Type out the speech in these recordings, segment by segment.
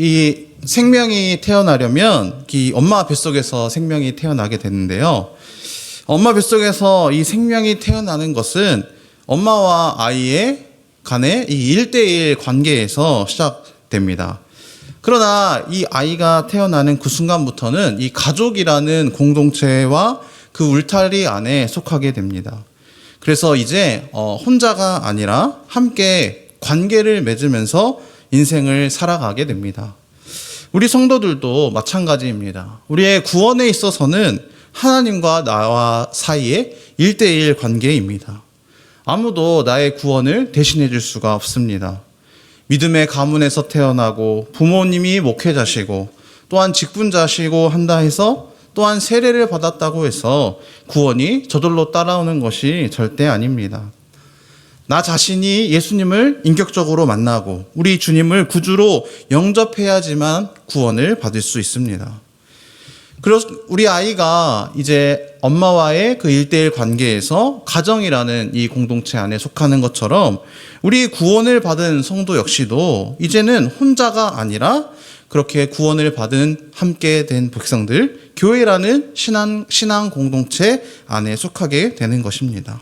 이 생명이 태어나려면 이 엄마 뱃속에서 생명이 태어나게 되는데요. 엄마 뱃속에서 이 생명이 태어나는 것은 엄마와 아이의 간의 이 1대1 관계에서 시작됩니다. 그러나 이 아이가 태어나는 그 순간부터는 이 가족이라는 공동체와 그 울타리 안에 속하게 됩니다. 그래서 이제 어, 혼자가 아니라 함께 관계를 맺으면서 인생을 살아가게 됩니다. 우리 성도들도 마찬가지입니다. 우리의 구원에 있어서는 하나님과 나와 사이의 1대1 관계입니다. 아무도 나의 구원을 대신해 줄 수가 없습니다. 믿음의 가문에서 태어나고 부모님이 목회자시고 또한 직분자시고 한다 해서 또한 세례를 받았다고 해서 구원이 저절로 따라오는 것이 절대 아닙니다. 나 자신이 예수님을 인격적으로 만나고 우리 주님을 구주로 영접해야지만 구원을 받을 수 있습니다. 그래서 우리 아이가 이제 엄마와의 그 일대일 관계에서 가정이라는 이 공동체 안에 속하는 것처럼 우리 구원을 받은 성도 역시도 이제는 혼자가 아니라 그렇게 구원을 받은 함께 된 백성들, 교회라는 신앙, 신앙 공동체 안에 속하게 되는 것입니다.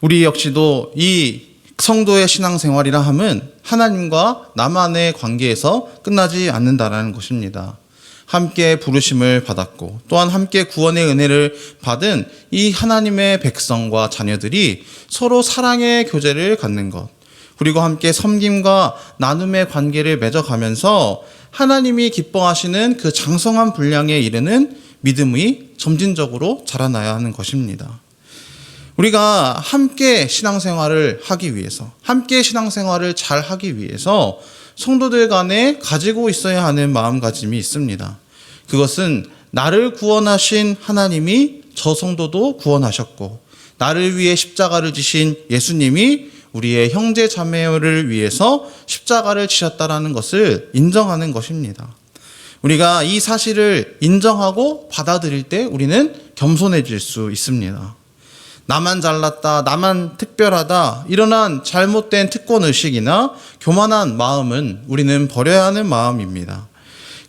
우리 역시도 이 성도의 신앙생활이라 함은 하나님과 나만의 관계에서 끝나지 않는다라는 것입니다. 함께 부르심을 받았고 또한 함께 구원의 은혜를 받은 이 하나님의 백성과 자녀들이 서로 사랑의 교제를 갖는 것 그리고 함께 섬김과 나눔의 관계를 맺어가면서 하나님이 기뻐하시는 그 장성한 분량에 이르는 믿음이 점진적으로 자라나야 하는 것입니다. 우리가 함께 신앙생활을 하기 위해서, 함께 신앙생활을 잘 하기 위해서 성도들 간에 가지고 있어야 하는 마음가짐이 있습니다. 그것은 나를 구원하신 하나님이 저 성도도 구원하셨고, 나를 위해 십자가를 지신 예수님이 우리의 형제 자매를 위해서 십자가를 지셨다라는 것을 인정하는 것입니다. 우리가 이 사실을 인정하고 받아들일 때 우리는 겸손해질 수 있습니다. 나만 잘났다, 나만 특별하다, 이러한 잘못된 특권 의식이나 교만한 마음은 우리는 버려야 하는 마음입니다.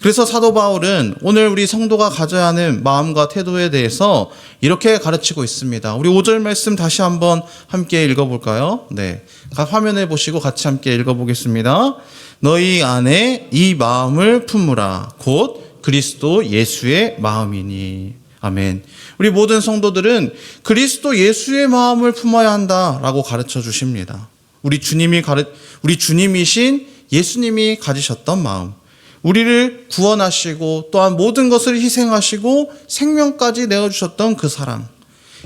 그래서 사도 바울은 오늘 우리 성도가 가져야 하는 마음과 태도에 대해서 이렇게 가르치고 있습니다. 우리 5절 말씀 다시 한번 함께 읽어볼까요? 네. 화면에 보시고 같이 함께 읽어보겠습니다. 너희 안에 이 마음을 품으라. 곧 그리스도 예수의 마음이니. 아멘. 우리 모든 성도들은 그리스도 예수의 마음을 품어야 한다라고 가르쳐 주십니다. 우리 주님이 가르, 우리 주님이신 예수님이 가지셨던 마음. 우리를 구원하시고 또한 모든 것을 희생하시고 생명까지 내어 주셨던 그 사랑.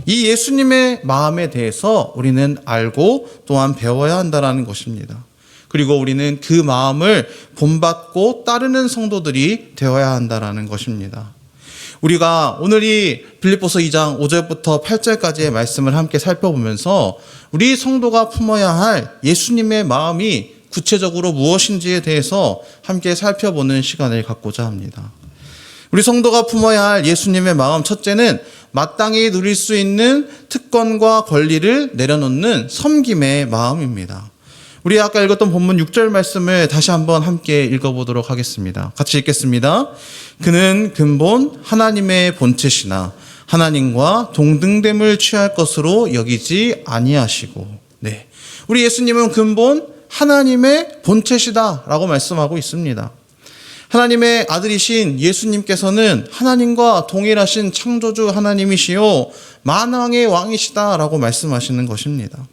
이 예수님의 마음에 대해서 우리는 알고 또한 배워야 한다는 것입니다. 그리고 우리는 그 마음을 본받고 따르는 성도들이 되어야 한다는 것입니다. 우리가 오늘 이 빌립보서 2장 5절부터 8절까지의 말씀을 함께 살펴보면서 우리 성도가 품어야 할 예수님의 마음이 구체적으로 무엇인지에 대해서 함께 살펴보는 시간을 갖고자 합니다. 우리 성도가 품어야 할 예수님의 마음 첫째는 마땅히 누릴 수 있는 특권과 권리를 내려놓는 섬김의 마음입니다. 우리 아까 읽었던 본문 6절 말씀을 다시 한번 함께 읽어보도록 하겠습니다. 같이 읽겠습니다. 그는 근본 하나님의 본체시나 하나님과 동등됨을 취할 것으로 여기지 아니하시고, 네. 우리 예수님은 근본 하나님의 본체시다라고 말씀하고 있습니다. 하나님의 아들이신 예수님께서는 하나님과 동일하신 창조주 하나님이시요 만왕의 왕이시다라고 말씀하시는 것입니다.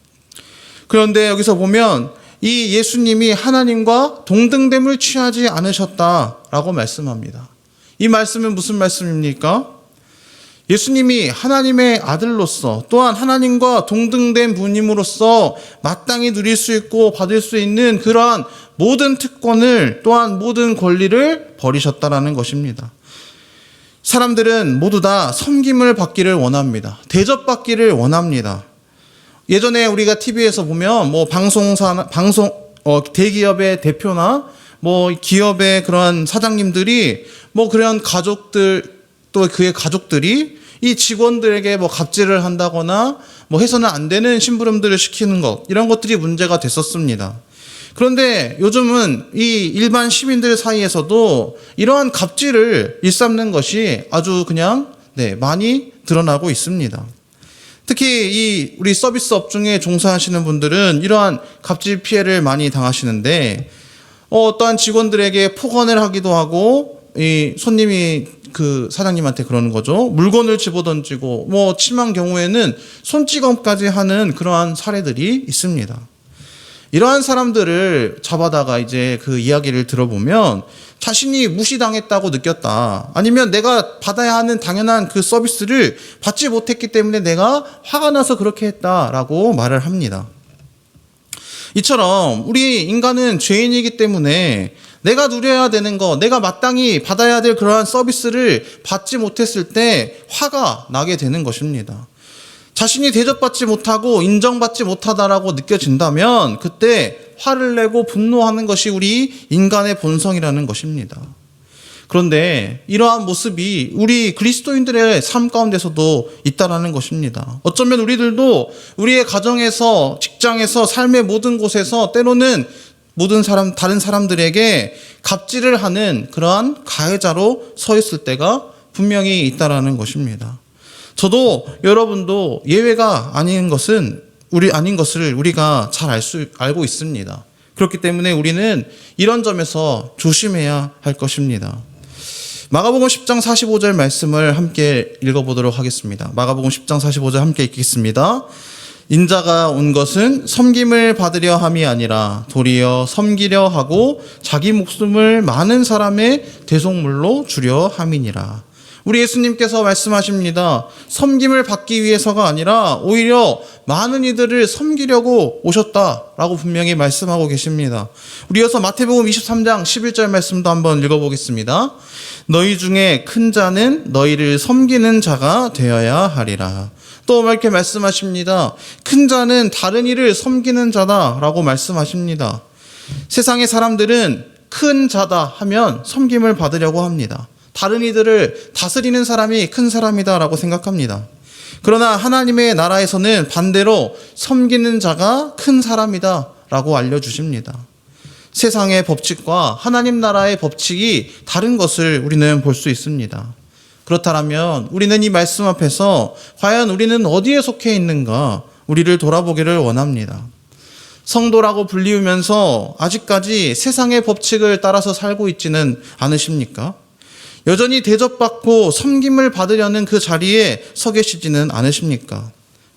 그런데 여기서 보면 이 예수님이 하나님과 동등됨을 취하지 않으셨다라고 말씀합니다. 이 말씀은 무슨 말씀입니까? 예수님이 하나님의 아들로서 또한 하나님과 동등된 분임으로써 마땅히 누릴 수 있고 받을 수 있는 그러한 모든 특권을 또한 모든 권리를 버리셨다라는 것입니다. 사람들은 모두 다 섬김을 받기를 원합니다. 대접받기를 원합니다. 예전에 우리가 TV에서 보면 뭐 방송사 방송 어, 대기업의 대표나 뭐 기업의 그런 사장님들이 뭐 그런 가족들 또 그의 가족들이 이 직원들에게 뭐 갑질을 한다거나 뭐 해서는 안 되는 심부름들을 시키는 것 이런 것들이 문제가 됐었습니다. 그런데 요즘은 이 일반 시민들 사이에서도 이러한 갑질을 일삼는 것이 아주 그냥 네, 많이 드러나고 있습니다. 특히 이 우리 서비스업 중에 종사하시는 분들은 이러한 갑질 피해를 많이 당하시는데 어, 어떠한 직원들에게 폭언을 하기도 하고 이 손님이 그 사장님한테 그러는 거죠. 물건을 집어던지고 뭐 심한 경우에는 손찌검까지 하는 그러한 사례들이 있습니다. 이러한 사람들을 잡아다가 이제 그 이야기를 들어보면 자신이 무시당했다고 느꼈다. 아니면 내가 받아야 하는 당연한 그 서비스를 받지 못했기 때문에 내가 화가 나서 그렇게 했다라고 말을 합니다. 이처럼 우리 인간은 죄인이기 때문에 내가 누려야 되는 거, 내가 마땅히 받아야 될 그러한 서비스를 받지 못했을 때 화가 나게 되는 것입니다. 자신이 대접받지 못하고 인정받지 못하다라고 느껴진다면 그때 화를 내고 분노하는 것이 우리 인간의 본성이라는 것입니다. 그런데 이러한 모습이 우리 그리스도인들의 삶 가운데서도 있다라는 것입니다. 어쩌면 우리들도 우리의 가정에서, 직장에서, 삶의 모든 곳에서 때로는 모든 사람, 다른 사람들에게 갑질을 하는 그러한 가해자로 서 있을 때가 분명히 있다라는 것입니다. 저도 여러분도 예외가 아닌 것은 우리 아닌 것을 우리가 잘 알 수 알고 있습니다. 그렇기 때문에 우리는 이런 점에서 조심해야 할 것입니다. 마가복음 10장 45절 말씀을 함께 읽어보도록 하겠습니다. 마가복음 10장 45절 함께 읽겠습니다. 인자가 온 것은 섬김을 받으려 함이 아니라 도리어 섬기려 하고 자기 목숨을 많은 사람의 대속물로 주려 함이니라. 우리 예수님께서 말씀하십니다. 섬김을 받기 위해서가 아니라 오히려 많은 이들을 섬기려고 오셨다라고 분명히 말씀하고 계십니다. 우리 이어서 마태복음 23장 11절 말씀도 한번 읽어보겠습니다. 너희 중에 큰 자는 너희를 섬기는 자가 되어야 하리라. 또 이렇게 말씀하십니다. 큰 자는 다른 이를 섬기는 자다라고 말씀하십니다. 세상의 사람들은 큰 자다 하면 섬김을 받으려고 합니다. 다른 이들을 다스리는 사람이 큰 사람이다라고 생각합니다. 그러나 하나님의 나라에서는 반대로 섬기는 자가 큰 사람이다라고 알려주십니다. 세상의 법칙과 하나님 나라의 법칙이 다른 것을 우리는 볼 수 있습니다. 그렇다면 우리는 이 말씀 앞에서 과연 우리는 어디에 속해 있는가 우리를 돌아보기를 원합니다. 성도라고 불리우면서 아직까지 세상의 법칙을 따라서 살고 있지는 않으십니까? 여전히 대접받고 섬김을 받으려는 그 자리에 서 계시지는 않으십니까?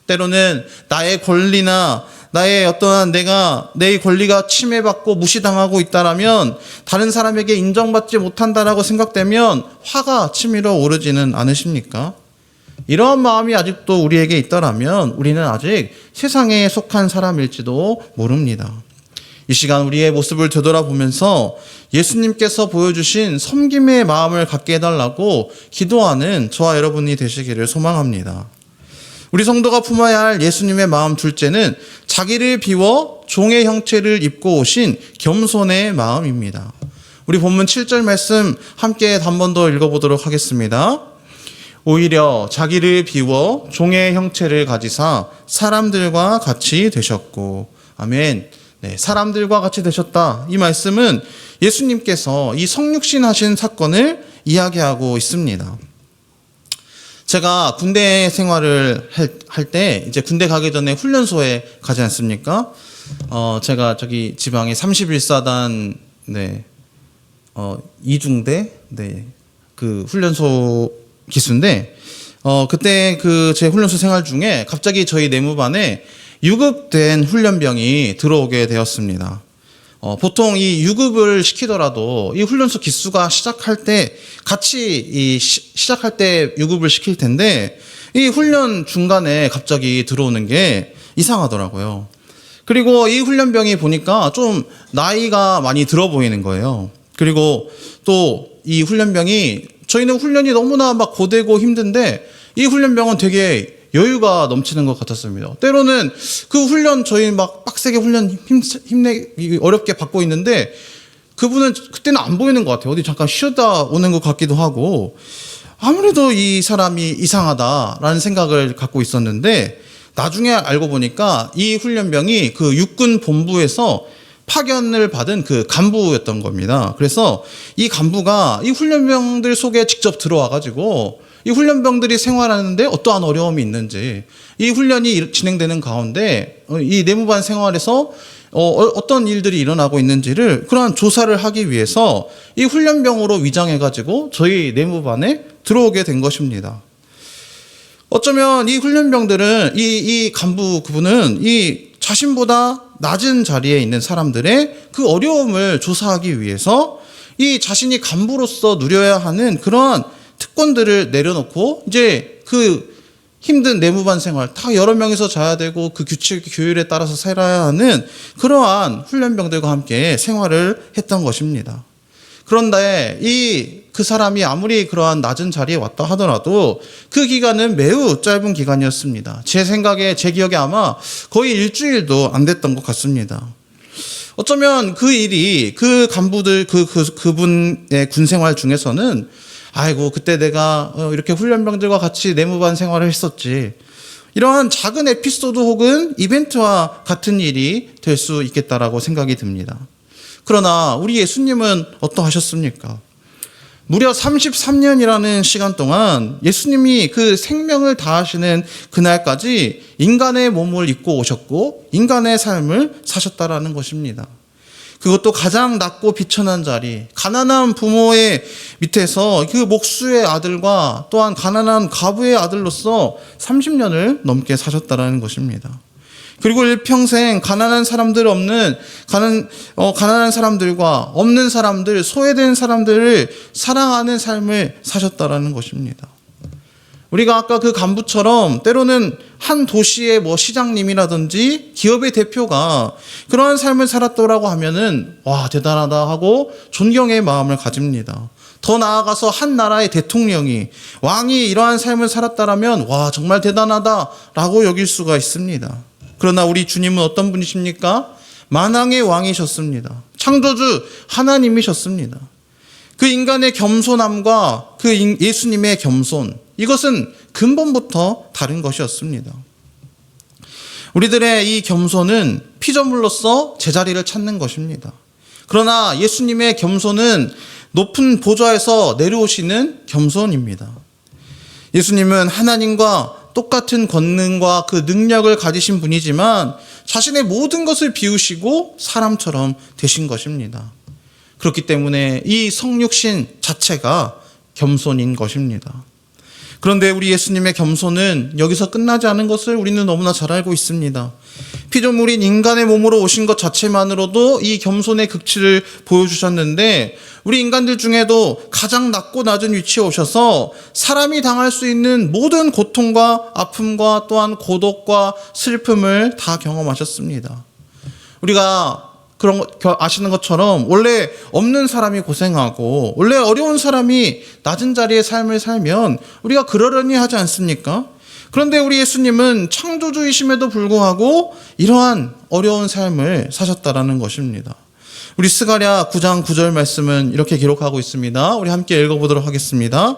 때로는 나의 권리나 나의 어떠한 내가 내 권리가 침해받고 무시당하고 있다라면 다른 사람에게 인정받지 못한다라고 생각되면 화가 치밀어 오르지는 않으십니까? 이러한 마음이 아직도 우리에게 있다라면 우리는 아직 세상에 속한 사람일지도 모릅니다. 이 시간 우리의 모습을 되돌아보면서 예수님께서 보여주신 섬김의 마음을 갖게 해달라고 기도하는 저와 여러분이 되시기를 소망합니다. 우리 성도가 품어야 할 예수님의 마음 둘째는 자기를 비워 종의 형체를 입고 오신 겸손의 마음입니다. 우리 본문 7절 말씀 함께 한 번 더 읽어보도록 하겠습니다. 오히려 자기를 비워 종의 형체를 가지사 사람들과 같이 되셨고, 아멘. 네, 사람들과 같이 되셨다. 이 말씀은 예수님께서 이 성육신 하신 사건을 이야기하고 있습니다. 제가 군대 생활을 할 때 이제 군대 가기 전에 훈련소에 가지 않습니까? 어, 제가 저기 지방의 31사단 네. 어, 이중대 네. 그 훈련소 기수인데 어, 그때 그 제 훈련소 생활 중에 갑자기 저희 내무반에 유급된 훈련병이 들어오게 되었습니다. 어, 보통 이 유급을 시키더라도 이 훈련소 기수가 시작할 때 같이 이 시, 시작할 때 유급을 시킬 텐데 이 훈련 중간에 갑자기 들어오는 게 이상하더라고요. 그리고 이 훈련병이 보니까 좀 나이가 많이 들어 보이는 거예요. 그리고 또 이 훈련병이 저희는 훈련이 너무나 막 고되고 힘든데 이 훈련병은 되게 여유가 넘치는 것 같았습니다. 때로는 그 훈련 저희 막 빡세게 훈련 힘, 힘내 어렵게 받고 있는데 그분은 그때는 안 보이는 것 같아요. 어디 잠깐 쉬었다 오는 것 같기도 하고 아무래도 이 사람이 이상하다라는 생각을 갖고 있었는데 나중에 알고 보니까 이 훈련병이 그 육군 본부에서 파견을 받은 그 간부였던 겁니다. 그래서 이 간부가 이 훈련병들 속에 직접 들어와 가지고 이 훈련병들이 생활하는데 어떠한 어려움이 있는지 이 훈련이 진행되는 가운데 어, 이 내무반 생활에서 어, 어떤 일들이 일어나고 있는지를 그러한 조사를 하기 위해서 이 훈련병으로 위장해 가지고 저희 내무반에 들어오게 된 것입니다. 어쩌면 이 훈련병들은 이, 이 간부 그분은 이 자신보다 낮은 자리에 있는 사람들의 그 어려움을 조사하기 위해서 이 자신이 간부로서 누려야 하는 그러한 특권들을 내려놓고 이제 그 힘든 내무반 생활 다 여러 명이서 자야 되고 그 규칙 규율에 따라서 살아야 하는 그러한 훈련병들과 함께 생활을 했던 것입니다. 그런데 이 그 사람이 아무리 그러한 낮은 자리에 왔다 하더라도 그 기간은 매우 짧은 기간이었습니다. 제 생각에 제 기억에 아마 거의 일주일도 안 됐던 것 같습니다. 어쩌면 그 일이 그 간부들 그, 그 그분의 군 생활 중에서는 아이고 그때 내가 어, 이렇게 훈련병들과 같이 내무반 생활을 했었지. 이러한 작은 에피소드 혹은 이벤트와 같은 일이 될 수 있겠다라고 생각이 듭니다. 그러나 우리 예수님은 어떠하셨습니까? 무려 33년이라는 시간 동안 예수님이 그 생명을 다하시는 그날까지 인간의 몸을 입고 오셨고 인간의 삶을 사셨다라는 것입니다. 그것도 가장 낮고 비천한 자리, 가난한 부모의 밑에서 그 목수의 아들과 또한 가난한 가부의 아들로서 30년을 넘게 사셨다라는 것입니다. 그리고 일평생 가난한 사람들 없는 가난 어, 가난한 사람들과 없는 사람들 소외된 사람들을 사랑하는 삶을 사셨다라는 것입니다. 우리가 아까 그 간부처럼 때로는 한 도시의 뭐 시장님이라든지 기업의 대표가 그러한 삶을 살았더라고 하면은 와 대단하다 하고 존경의 마음을 가집니다. 더 나아가서 한 나라의 대통령이 왕이 이러한 삶을 살았다라면 와 정말 대단하다라고 여길 수가 있습니다. 그러나 우리 주님은 어떤 분이십니까? 만왕의 왕이셨습니다. 창조주 하나님이셨습니다. 그 인간의 겸손함과 그 예수님의 겸손, 이것은 근본부터 다른 것이었습니다. 우리들의 이 겸손은 피조물로서 제자리를 찾는 것입니다. 그러나 예수님의 겸손은 높은 보좌에서 내려오시는 겸손입니다. 예수님은 하나님과 똑같은 권능과 그 능력을 가지신 분이지만 자신의 모든 것을 비우시고 사람처럼 되신 것입니다. 그렇기 때문에 이 성육신 자체가 겸손인 것입니다. 그런데 우리 예수님의 겸손은 여기서 끝나지 않은 것을 우리는 너무나 잘 알고 있습니다. 피조물인 인간의 몸으로 오신 것 자체만으로도 이 겸손의 극치를 보여주셨는데 우리 인간들 중에도 가장 낮고 낮은 위치에 오셔서 사람이 당할 수 있는 모든 고통과 아픔과 또한 고독과 슬픔을 다 경험하셨습니다. 우리가 그런 거 아시는 것처럼 원래 없는 사람이 고생하고 원래 어려운 사람이 낮은 자리의 삶을 살면 우리가 그러려니 하지 않습니까? 그런데 우리 예수님은 창조주이심에도 불구하고 이러한 어려운 삶을 사셨다라는 것입니다. 우리 스가랴 9장 9절 말씀은 이렇게 기록하고 있습니다. 우리 함께 읽어보도록 하겠습니다.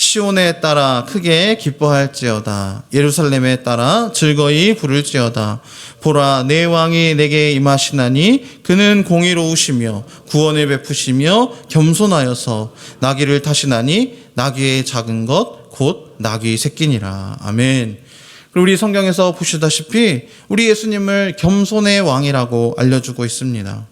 시온에 따라 크게 기뻐할지어다. 예루살렘에 따라 즐거이 부를지어다. 보라 내 왕이 내게 임하시나니 그는 공의로우시며 구원을 베푸시며 겸손하여서 나귀를 타시나니 나귀의 작은 것 곧 나귀 새끼니라. 아멘. 그리고 우리 성경에서 보시다시피 우리 예수님을 겸손의 왕이라고 알려주고 있습니다.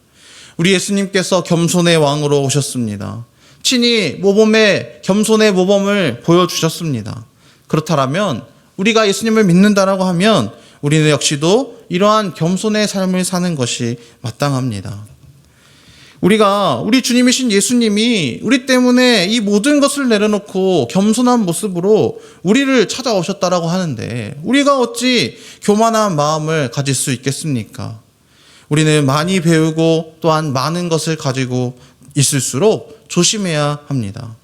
우리 예수님께서 겸손의 왕으로 오셨습니다. 친히 모범의 겸손의 모범을 보여주셨습니다. 그렇다면 우리가 예수님을 믿는다라고 하면 우리는 역시도 이러한 겸손의 삶을 사는 것이 마땅합니다. 우리가 우리 주님이신 예수님이 우리 때문에 이 모든 것을 내려놓고 겸손한 모습으로 우리를 찾아오셨다라고 하는데 우리가 어찌 교만한 마음을 가질 수 있겠습니까? 우리는 많이 배우고 또한 많은 것을 가지고 있을수록 조심해야 합니다.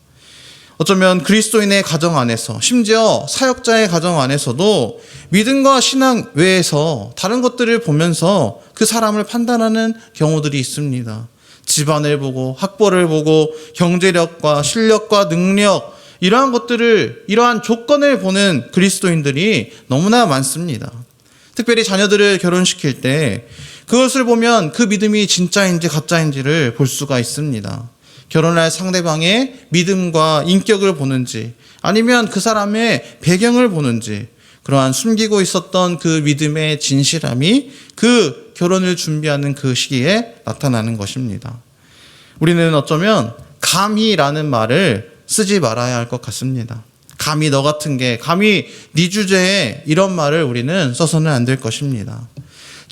어쩌면 그리스도인의 가정 안에서 심지어 사역자의 가정 안에서도 믿음과 신앙 외에서 다른 것들을 보면서 그 사람을 판단하는 경우들이 있습니다. 집안을 보고 학벌을 보고 경제력과 실력과 능력 이러한 것들을 이러한 조건을 보는 그리스도인들이 너무나 많습니다. 특별히 자녀들을 결혼시킬 때 그것을 보면 그 믿음이 진짜인지 가짜인지를 볼 수가 있습니다. 결혼할 상대방의 믿음과 인격을 보는지 아니면 그 사람의 배경을 보는지 그러한 숨기고 있었던 그 믿음의 진실함이 그 결혼을 준비하는 그 시기에 나타나는 것입니다. 우리는 어쩌면 감히라는 말을 쓰지 말아야 할 것 같습니다. 감히 너 같은 게 감히 네 주제에 이런 말을 우리는 써서는 안 될 것입니다.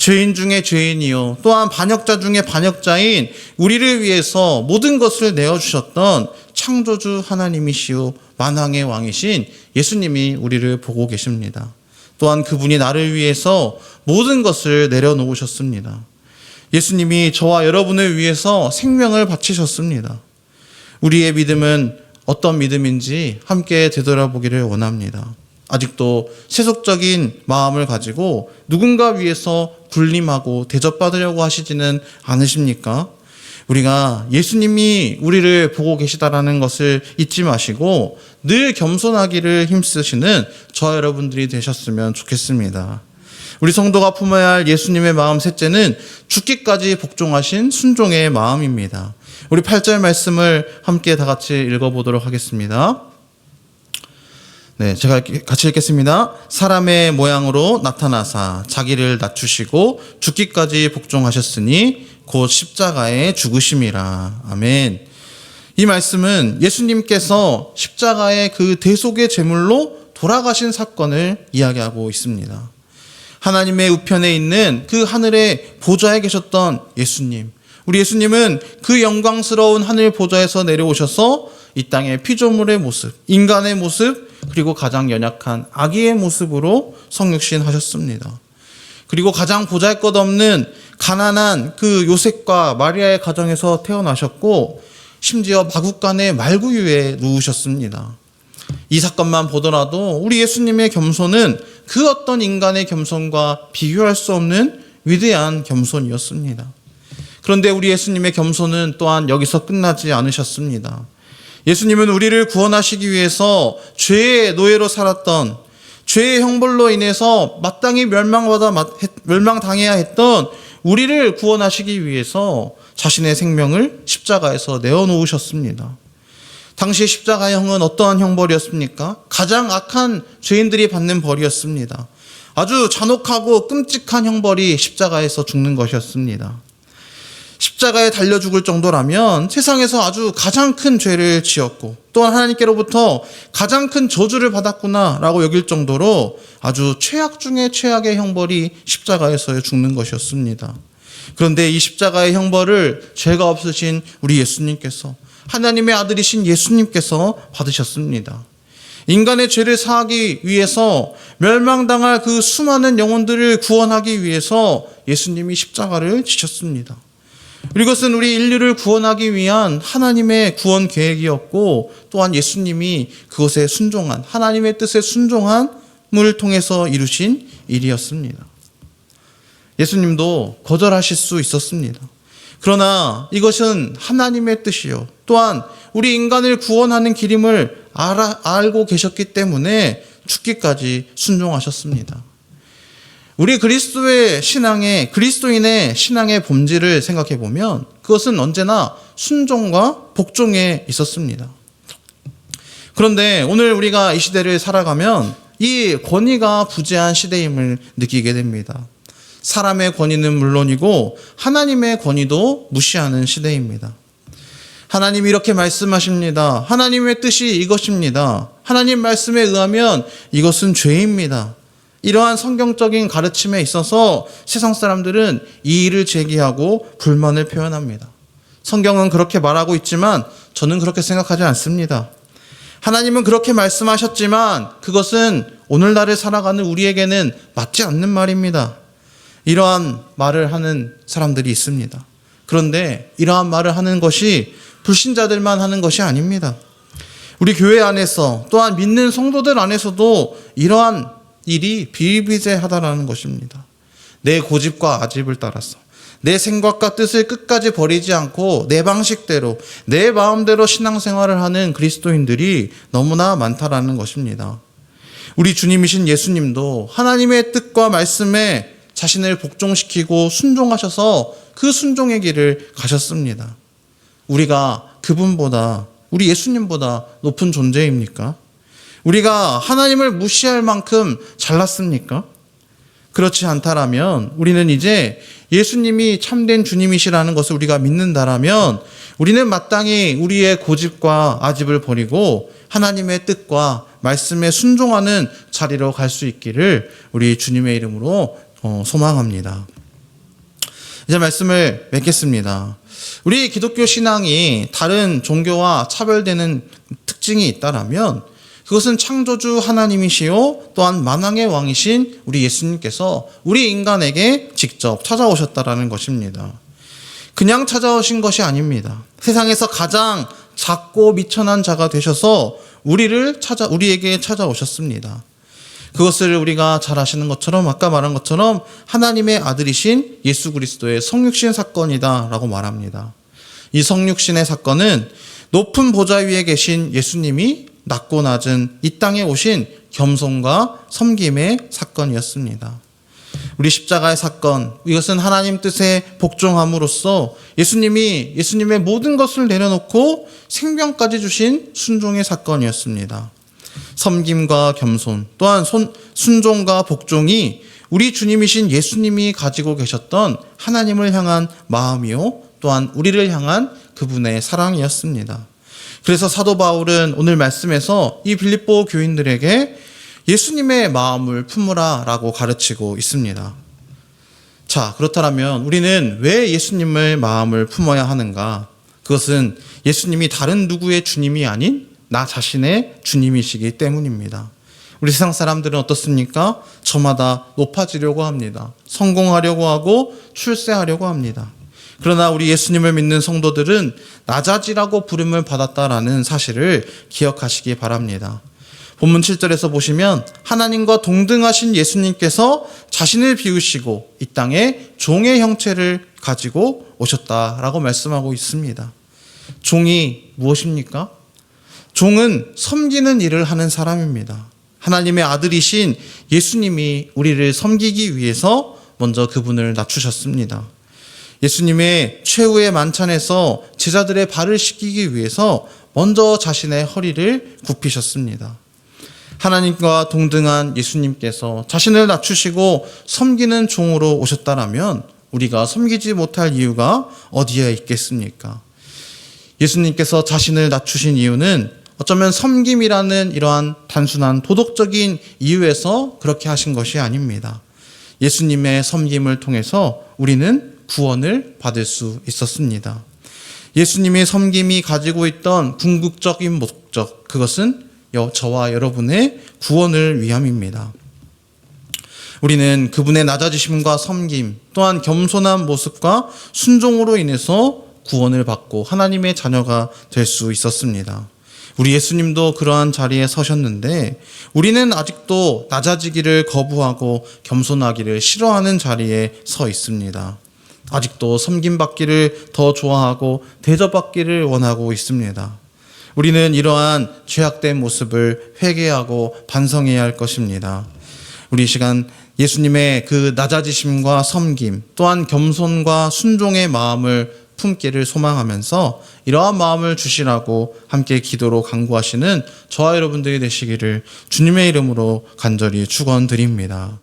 죄인 중에 죄인이요 또한 반역자 중에 반역자인 우리를 위해서 모든 것을 내어 주셨던 창조주 하나님이시요 만왕의 왕이신 예수님이 우리를 보고 계십니다. 또한 그분이 나를 위해서 모든 것을 내려놓으셨습니다. 예수님이 저와 여러분을 위해서 생명을 바치셨습니다. 우리의 믿음은 어떤 믿음인지 함께 되돌아보기를 원합니다. 아직도 세속적인 마음을 가지고 누군가 위해서 군림하고 대접받으려고 하시지는 않으십니까? 우리가 예수님이 우리를 보고 계시다라는 것을 잊지 마시고 늘 겸손하기를 힘쓰시는 저 여러분들이 되셨으면 좋겠습니다. 우리 성도가 품어야 할 예수님의 마음 셋째는 죽기까지 복종하신 순종의 마음입니다. 우리 8절 말씀을 함께 다 같이 읽어보도록 하겠습니다. 네, 제가 같이 읽겠습니다. 사람의 모양으로 나타나사 자기를 낮추시고 죽기까지 복종하셨으니 곧 십자가에 죽으심이라. 아멘. 이 말씀은 예수님께서 십자가의 그 대속의 제물로 돌아가신 사건을 이야기하고 있습니다. 하나님의 우편에 있는 그 하늘의 보좌에 계셨던 예수님. 우리 예수님은 그 영광스러운 하늘 보좌에서 내려오셔서 이 땅의 피조물의 모습, 인간의 모습, 그리고 가장 연약한 아기의 모습으로 성육신 하셨습니다. 그리고 가장 보잘 것 없는 가난한 그 요셉과 마리아의 가정에서 태어나셨고, 심지어 마국간의 말구유에 누우셨습니다. 이 사건만 보더라도 우리 예수님의 겸손은 그 어떤 인간의 겸손과 비교할 수 없는 위대한 겸손이었습니다. 그런데 우리 예수님의 겸손은 또한 여기서 끝나지 않으셨습니다. 예수님은 우리를 구원하시기 위해서 죄의 노예로 살았던 죄의 형벌로 인해서 마땅히 멸망받아 멸망당해야 했던 우리를 구원하시기 위해서 자신의 생명을 십자가에서 내어 놓으셨습니다. 당시 십자가의 형은 어떠한 형벌이었습니까? 가장 악한 죄인들이 받는 벌이었습니다. 아주 잔혹하고 끔찍한 형벌이 십자가에서 죽는 것이었습니다. 십자가에 달려 죽을 정도라면 세상에서 아주 가장 큰 죄를 지었고 또한 하나님께로부터 가장 큰 저주를 받았구나라고 여길 정도로 아주 최악 중의 최악의 형벌이 십자가에서 죽는 것이었습니다. 그런데 이 십자가의 형벌을 죄가 없으신 우리 예수님께서 하나님의 아들이신 예수님께서 받으셨습니다. 인간의 죄를 사하기 위해서 멸망당할 그 수많은 영혼들을 구원하기 위해서 예수님이 십자가를 지셨습니다. 이것은 우리 인류를 구원하기 위한 하나님의 구원 계획이었고 또한 예수님이 그것에 순종한 하나님의 뜻에 순종한을 통해서 이루신 일이었습니다. 예수님도 거절하실 수 있었습니다. 그러나 이것은 하나님의 뜻이요. 또한 우리 인간을 구원하는 길임을 알아, 알고 계셨기 때문에 죽기까지 순종하셨습니다. 우리 그리스도의 신앙의 그리스도인의 신앙의 본질을 생각해 보면 그것은 언제나 순종과 복종에 있었습니다. 그런데 오늘 우리가 이 시대를 살아가면 이 권위가 부재한 시대임을 느끼게 됩니다. 사람의 권위는 물론이고 하나님의 권위도 무시하는 시대입니다. 하나님이 이렇게 말씀하십니다. 하나님의 뜻이 이것입니다. 하나님 말씀에 의하면 이것은 죄입니다. 이러한 성경적인 가르침에 있어서 세상 사람들은 이의를 제기하고 불만을 표현합니다. 성경은 그렇게 말하고 있지만 저는 그렇게 생각하지 않습니다. 하나님은 그렇게 말씀하셨지만 그것은 오늘날을 살아가는 우리에게는 맞지 않는 말입니다. 이러한 말을 하는 사람들이 있습니다. 그런데 이러한 말을 하는 것이 불신자들만 하는 것이 아닙니다. 우리 교회 안에서 또한 믿는 성도들 안에서도 이러한 일이 비일비재하다라는 것입니다. 내 고집과 아집을 따라서 내 생각과 뜻을 끝까지 버리지 않고 내 방식대로 내 마음대로 신앙생활을 하는 그리스도인들이 너무나 많다라는 것입니다. 우리 주님이신 예수님도 하나님의 뜻과 말씀에 자신을 복종시키고 순종하셔서 그 순종의 길을 가셨습니다. 우리가 그분보다 우리 예수님보다 높은 존재입니까? 우리가 하나님을 무시할 만큼 잘났습니까? 그렇지 않다라면 우리는 이제 예수님이 참된 주님이시라는 것을 우리가 믿는다라면 우리는 마땅히 우리의 고집과 아집을 버리고 하나님의 뜻과 말씀에 순종하는 자리로 갈 수 있기를 우리 주님의 이름으로 어, 소망합니다. 이제 말씀을 맺겠습니다. 우리 기독교 신앙이 다른 종교와 차별되는 특징이 있다라면 그것은 창조주 하나님이시요 또한 만왕의 왕이신 우리 예수님께서 우리 인간에게 직접 찾아오셨다라는 것입니다. 그냥 찾아오신 것이 아닙니다. 세상에서 가장 작고 미천한 자가 되셔서 우리를 찾아 우리에게 찾아오셨습니다. 그것을 우리가 잘 아시는 것처럼 아까 말한 것처럼 하나님의 아들이신 예수 그리스도의 성육신 사건이다라고 말합니다. 이 성육신의 사건은 높은 보좌 위에 계신 예수님이 낮고 낮은 이 땅에 오신 겸손과 섬김의 사건이었습니다. 우리 십자가의 사건, 이것은 하나님 뜻에 복종함으로써 예수님이 예수님의 모든 것을 내려놓고 생명까지 주신 순종의 사건이었습니다. 섬김과 겸손, 또한 손, 순종과 복종이 우리 주님이신 예수님이 가지고 계셨던 하나님을 향한 마음이요, 또한 우리를 향한 그분의 사랑이었습니다. 그래서 사도 바울은 오늘 말씀에서 이 빌립보 교인들에게 예수님의 마음을 품으라라고 가르치고 있습니다. 자, 그렇다면 우리는 왜 예수님의 마음을 품어야 하는가? 그것은 예수님이 다른 누구의 주님이 아닌 나 자신의 주님이시기 때문입니다. 우리 세상 사람들은 어떻습니까? 저마다 높아지려고 합니다. 성공하려고 하고 출세하려고 합니다. 그러나 우리 예수님을 믿는 성도들은 낮아지라고 부름을 받았다라는 사실을 기억하시기 바랍니다. 본문 7절에서 보시면 하나님과 동등하신 예수님께서 자신을 비우시고 이 땅에 종의 형체를 가지고 오셨다라고 말씀하고 있습니다. 종이 무엇입니까? 종은 섬기는 일을 하는 사람입니다. 하나님의 아들이신 예수님이 우리를 섬기기 위해서 먼저 그분을 낮추셨습니다. 예수님의 최후의 만찬에서 제자들의 발을 씻기기 위해서 먼저 자신의 허리를 굽히셨습니다. 하나님과 동등한 예수님께서 자신을 낮추시고 섬기는 종으로 오셨다라면 우리가 섬기지 못할 이유가 어디에 있겠습니까? 예수님께서 자신을 낮추신 이유는 어쩌면 섬김이라는 이러한 단순한 도덕적인 이유에서 그렇게 하신 것이 아닙니다. 예수님의 섬김을 통해서 우리는 구원을 받을 수 있었습니다. 예수님의 섬김이 가지고 있던 궁극적인 목적, 그것은 저와 여러분의 구원을 위함입니다. 우리는 그분의 낮아지심과 섬김, 또한 겸손한 모습과 순종으로 인해서 구원을 받고 하나님의 자녀가 될 수 있었습니다. 우리 예수님도 그러한 자리에 서셨는데 우리는 아직도 낮아지기를 거부하고 겸손하기를 싫어하는 자리에 서 있습니다. 아직도 섬김받기를 더 좋아하고 대접받기를 원하고 있습니다. 우리는 이러한 죄악된 모습을 회개하고 반성해야 할 것입니다. 우리 시간 예수님의 그 낮아지심과 섬김, 또한 겸손과 순종의 마음을 품기를 소망하면서 이러한 마음을 주시라고 함께 기도로 강구하시는 저와 여러분들이 되시기를 주님의 이름으로 간절히 축원드립니다.